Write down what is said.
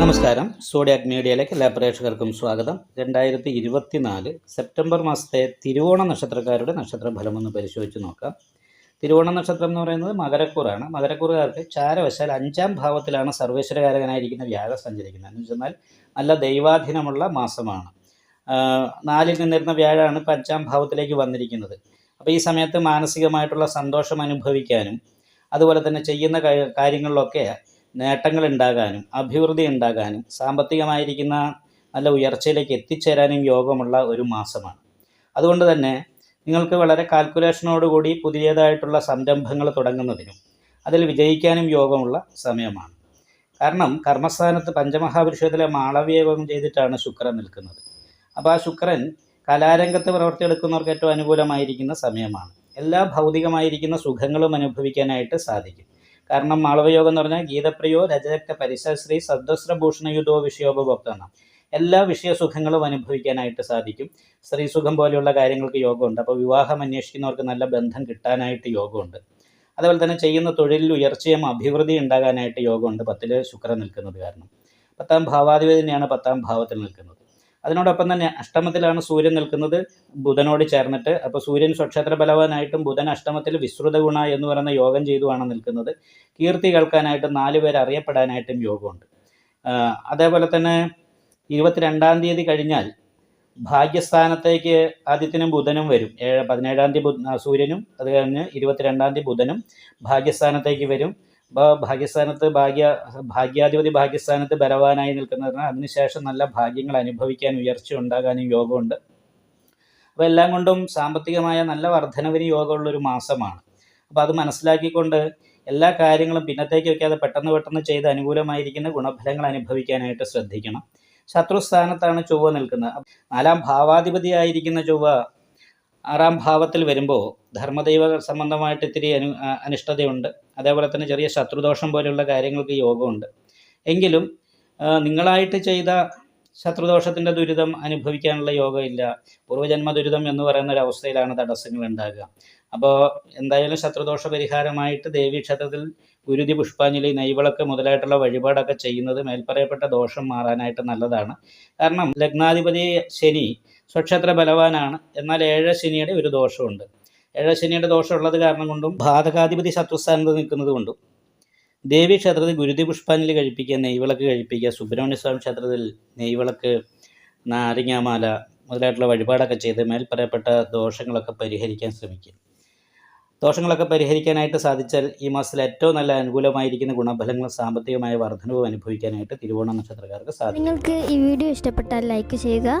നമസ്കാരം. സോഡിയാക് മീഡിയയിലേക്ക് എല്ലാ പ്രേക്ഷകർക്കും സ്വാഗതം. രണ്ടായിരത്തി ഇരുപത്തിനാല് സെപ്റ്റംബർ മാസത്തെ തിരുവോണ നക്ഷത്രക്കാരുടെ നക്ഷത്രഫലം ഒന്ന് പരിശോധിച്ച് നോക്കാം. തിരുവോണ നക്ഷത്രം എന്ന് പറയുന്നത് മകരക്കൂറാണ്. മകരക്കൂറുകാർക്ക് ചാരവശാൽ അഞ്ചാം ഭാവത്തിലാണ് സർവേശ്വരകാരകനായിരിക്കുന്ന വ്യാഴം സഞ്ചരിക്കുന്നത്. എന്ന് വെച്ചാൽ നല്ല ദൈവാധീനമുള്ള മാസമാണ്. നാലിൽ നിന്നിരുന്ന വ്യാഴമാണ് ഇപ്പം അഞ്ചാം ഭാവത്തിലേക്ക് വന്നിരിക്കുന്നത്. അപ്പോൾ ഈ സമയത്ത് മാനസികമായിട്ടുള്ള സന്തോഷം അനുഭവിക്കാനും അതുപോലെ തന്നെ ചെയ്യുന്ന കാര്യങ്ങളിലൊക്കെ നേട്ടങ്ങൾ ഉണ്ടാകാനും അഭിവൃദ്ധി ഉണ്ടാകാനും സാമ്പത്തികമായിരിക്കുന്ന നല്ല ഉയർച്ചയിലേക്ക് എത്തിച്ചേരാനും യോഗമുള്ള ഒരു മാസമാണ്. അതുകൊണ്ട് തന്നെ നിങ്ങൾക്ക് വളരെ കാൽക്കുലേഷനോടുകൂടി പുതിയതായിട്ടുള്ള സംരംഭങ്ങൾ തുടങ്ങുന്നതിനും അതിൽ വിജയിക്കാനും യോഗമുള്ള സമയമാണ്. കാരണം കർമ്മസ്ഥാനത്ത് പഞ്ചമഹാപുരുഷത്തിലെ മാളവ്യയോഗം ചെയ്തിട്ടാണ് ശുക്രൻ നിൽക്കുന്നത്. അപ്പോൾ ആ ശുക്രൻ കലാരംഗത്ത് പ്രവർത്തിയെടുക്കുന്നവർക്ക് ഏറ്റവും അനുകൂലമായിരിക്കുന്ന സമയമാണ്. എല്ലാ ഭൗതികമായിരിക്കുന്ന സുഖങ്ങളും അനുഭവിക്കാനായിട്ട് സാധിക്കും. കാരണം മാളവയോഗം എന്ന് പറഞ്ഞാൽ ഗീതപ്രിയോ രജരക്ത പരിസശ്രീ സദ്വസ്ത്രഭൂഷണയുധോ വിഷയോപഭോക്താണ് എല്ലാ വിഷയസുഖങ്ങളും അനുഭവിക്കാനായിട്ട് സാധിക്കും. സ്ത്രീസുഖം പോലെയുള്ള കാര്യങ്ങൾക്ക് യോഗമുണ്ട്. അപ്പോൾ വിവാഹം അന്വേഷിക്കുന്നവർക്ക് നല്ല ബന്ധം കിട്ടാനായിട്ട് യോഗമുണ്ട്. അതുപോലെ തന്നെ ചെയ്യുന്ന തൊഴിലിൽ ഉയർച്ചയും അഭിവൃദ്ധി ഉണ്ടാകാനായിട്ട് യോഗമുണ്ട്. പത്തിൽ ശുക്രൻ നിൽക്കുന്നത് കാരണം. പത്താം ഭാവാധിപതി തന്നെയാണ് പത്താം ഭാവത്തിൽ നിൽക്കുന്നത്. അതിനോടൊപ്പം തന്നെ അഷ്ടമത്തിലാണ് സൂര്യൻ നിൽക്കുന്നത്. ബുധനോട് ചേർന്നിട്ട്. അപ്പോൾ സൂര്യൻ സ്വക്ഷേത്ര ബലവാനായിട്ടും ബുധൻ അഷ്ടമത്തിൽ വിശ്രുത ഗുണ എന്ന് പറയുന്ന യോഗം ചെയ്തുമാണ് നിൽക്കുന്നത്. കീർത്തി കേൾക്കാനായിട്ടും നാല് പേര് അറിയപ്പെടാനായിട്ടും യോഗമുണ്ട്. അതേപോലെ തന്നെ ഇരുപത്തിരണ്ടാം തീയതി കഴിഞ്ഞാൽ ഭാഗ്യസ്ഥാനത്തേക്ക് ആദ്യത്തിനും ബുധനും വരും. ഏഴ് പതിനേഴാം തീയതി സൂര്യനും അത് കഴിഞ്ഞ് ഇരുപത്തിരണ്ടാം തീയതി ബുധനും ഭാഗ്യസ്ഥാനത്തേക്ക് വരും. അപ്പോൾ ഭാഗ്യസ്ഥാനത്ത് ഭാഗ്യ ഭാഗ്യാധിപതി ഭാഗ്യസ്ഥാനത്ത് ബലവാനായി നിൽക്കുന്നതിന് അതിനുശേഷം നല്ല ഭാഗ്യങ്ങൾ അനുഭവിക്കാൻ ഉയർച്ച ഉണ്ടാകാനും യോഗമുണ്ട്. അപ്പോൾ എല്ലാം കൊണ്ടും സാമ്പത്തികമായ നല്ല വർധനവിന് യോഗമുള്ളൊരു മാസമാണ്. അപ്പോൾ അത് മനസ്സിലാക്കിക്കൊണ്ട് എല്ലാ കാര്യങ്ങളും പിന്നത്തേക്ക് വയ്ക്കാതെ പെട്ടെന്ന് പെട്ടെന്ന് ചെയ്ത് അനുകൂലമായിരിക്കുന്ന ഗുണഫലങ്ങൾ അനുഭവിക്കാനായിട്ട് ശ്രദ്ധിക്കണം. ശത്രുസ്ഥാനത്താണ് ചൊവ്വ നിൽക്കുന്നത്. നാലാം ഭാവാധിപതിയായിരിക്കുന്ന ചൊവ്വ ആറാം ഭാവത്തിൽ വരുമ്പോൾ ധർമ്മദൈവ സംബന്ധമായിട്ട് ഇത്തിരി അനു അനിഷ്ടതയുണ്ട്. അതേപോലെ തന്നെ ചെറിയ ശത്രുദോഷം പോലെയുള്ള കാര്യങ്ങൾക്ക് യോഗമുണ്ട്. എങ്കിലും നിങ്ങളായിട്ട് ചെയ്ത ശത്രുദോഷത്തിന്റെ ദുരിതം അനുഭവിക്കാനുള്ള യോഗമില്ല. പൂർവജന്മ ദുരിതം എന്ന് പറയുന്ന ഒരു അവസ്ഥയിലാണ് തടസ്സങ്ങൾ ഉണ്ടാകുക. അപ്പോൾ എന്തായാലും ശത്രുദോഷ പരിഹാരമായിട്ട് ദേവീക്ഷേത്രത്തിൽ ഗുരുതി പുഷ്പാഞ്ജലി നെയ്വിളക്ക് മുതലായിട്ടുള്ള വഴിപാടൊക്കെ ചെയ്യുന്നത് മേൽപ്പറയപ്പെട്ട ദോഷം മാറാനായിട്ട് നല്ലതാണ്. കാരണം ലഗ്നാധിപതി ശനി സ്വക്ഷേത്ര ബലവാനാണ്. എന്നാൽ ഏഴ ശനിയുടെ ഒരു ദോഷമുണ്ട് ഏഴ ശനിയുടെ ദോഷമുള്ളത് കാരണം കൊണ്ടും ബാധകാധിപതി ശത്രുസ്ഥാനത്ത് നിൽക്കുന്നത് കൊണ്ടും ദേവി ക്ഷേത്രത്തിൽ ഗുരുതി പുഷ്പാഞ്ജലി കഴിപ്പിക്കുക നെയ്വിളക്ക് കഴിപ്പിക്കുക സുബ്രഹ്മണ്യസ്വാമി ക്ഷേത്രത്തിൽ നെയ്വിളക്ക് നാരങ്ങാമാല മുതലായിട്ടുള്ള വഴിപാടൊക്കെ ചെയ്ത് മേൽപ്പറയപ്പെട്ട ദോഷങ്ങളൊക്കെ പരിഹരിക്കാൻ ശ്രമിക്കുക. ദോഷങ്ങളൊക്കെ പരിഹരിക്കാനായിട്ട് സാധിച്ചാൽ ഈ മാസത്തിൽ ഏറ്റവും നല്ല അനുകൂലമായിരിക്കുന്ന ഗുണഫലങ്ങളും സാമ്പത്തികമായ വർധനവും അനുഭവിക്കാനായിട്ട് തിരുവോണ നക്ഷത്രക്കാർക്ക് സാധിക്കും. നിങ്ങൾക്ക് ഈ വീഡിയോ ഇഷ്ടപ്പെട്ടാൽ ലൈക്ക് ചെയ്യുക